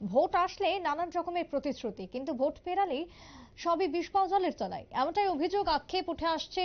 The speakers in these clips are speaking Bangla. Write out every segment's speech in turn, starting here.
ভোট আসলে নানান রকমের প্রতিশ্রুতি, কিন্তু ভোট পেরালেই সবই বিষ জলের তলায়। এমনটাই অভিযোগ আক্ষেপ উঠে আসছে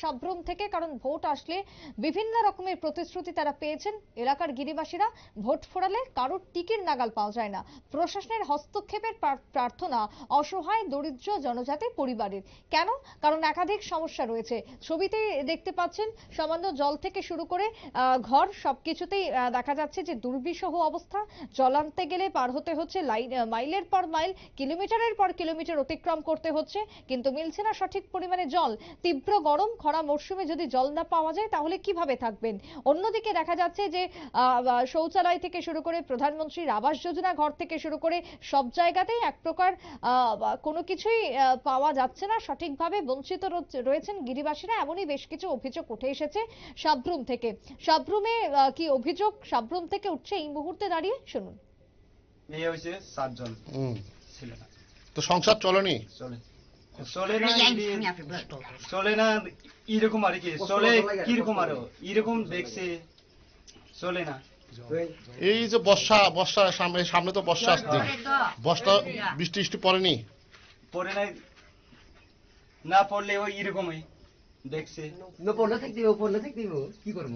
সাব্রুম থেকে, কারণ ভোট আসলে বিভিন্ন রকমের প্রতিশ্রুতি তারা পেয়েছেন। এলাকার গিরিবাসীরা ভোট ফোরালে কারোর টিকির নাগাল পাওয়া যায় না। প্রশাসনের হস্তক্ষেপের প্রার্থনা অসহায়, দরিদ্র জনজাতি পরিবারের। কেন? কারণ একাধিক সমস্যা রয়েছে। ছবিতে দেখতে পাচ্ছেন, সামান্য জল থেকে শুরু করে ঘর সবকিছুতেই দেখা যাচ্ছে যে দুর্বিষহ অবস্থা। জল আনতে গেলে পার হতে হচ্ছে মাইলের পর মাইল, কিলোমিটারের পর কিলোমিটার অতিক্রম করতে হচ্ছে, কিন্তু মিলছে না সঠিক পরিমাণে জল। তীব্র গরম, খরা মরশুমে যদি জল না পাওয়া যায়, তাহলে কীভাবে থাকবেন? অন্যদিকে দেখা যাচ্ছে যে শৌচালয় থেকে শুরু করে প্রধানমন্ত্রীর আবাস যোজনা ঘর থেকে শুরু করে সব জায়গাতেই এক প্রকার কোনো কিছুই পাওয়া যাচ্ছে না। সঠিকভাবে বঞ্চিত রয়েছেন গিরিবাসীরা, এমনই বেশ কিছু অভিযোগ উঠে এসেছে সাবরুম থেকে। সাবরুমে কি অভিযোগ সাবরুম থেকে উঠছে এই মুহূর্তে দাঁড়িয়ে? শুনুন। মেয়ে হয়েছে সাতজন ছিল না। তো সংসার চলেনি? চলে। চলে না চলে না এরকম আর কি? চলে কীরকম আরও? এরকম দেখছে চলে না। এই যে বর্ষা বর্ষা সামনে সামনে তো বর্ষা আসছে। বর্ষা বৃষ্টি বৃষ্টি পড়েনি? পরে নাই। না পড়লে ওই এরকমই দেখছে। না থাকতে উপর না থাকতে কি করব?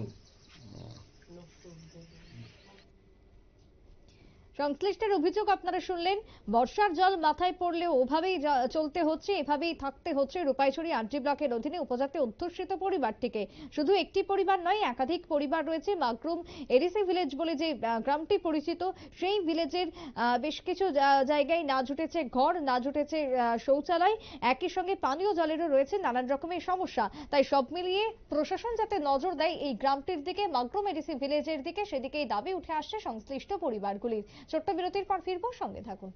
সংশ্লিষ্টের অভিযোগ আপনারা শুনলেন, বর্ষার জল মাথায় পড়লে ওভাবেই চলতে হচ্ছে, এভাবেই থাকতে হচ্ছে রূপাইছড়ি আরজি ব্লকের অধীনে উপজাতি অধ্যুষিত পরিবারটিকে। শুধু একটি পরিবার নয়, একাধিক পরিবার রয়েছে, মাগরুম এরিসি ভিলেজ বলে যে গ্রামটি পরিচিত, সেই ভিলেজের বেশ কিছু জায়গায় না জুটেছে ঘর, না জুটেছে শৌচালয়। একই সঙ্গে পানীয় জলেরও রয়েছে নানান রকমের সমস্যা। তাই সব মিলিয়ে প্রশাসন যাতে নজর দেয় এই গ্রামটির দিকে, মাগরুম এরিসি ভিলেজের দিকে, সেদিকেই দাবি উঠে আসছে সংশ্লিষ্ট পরিবারগুলির। ছোট্ট বিরতির পর ফিরবো সঙ্গে থাকুন।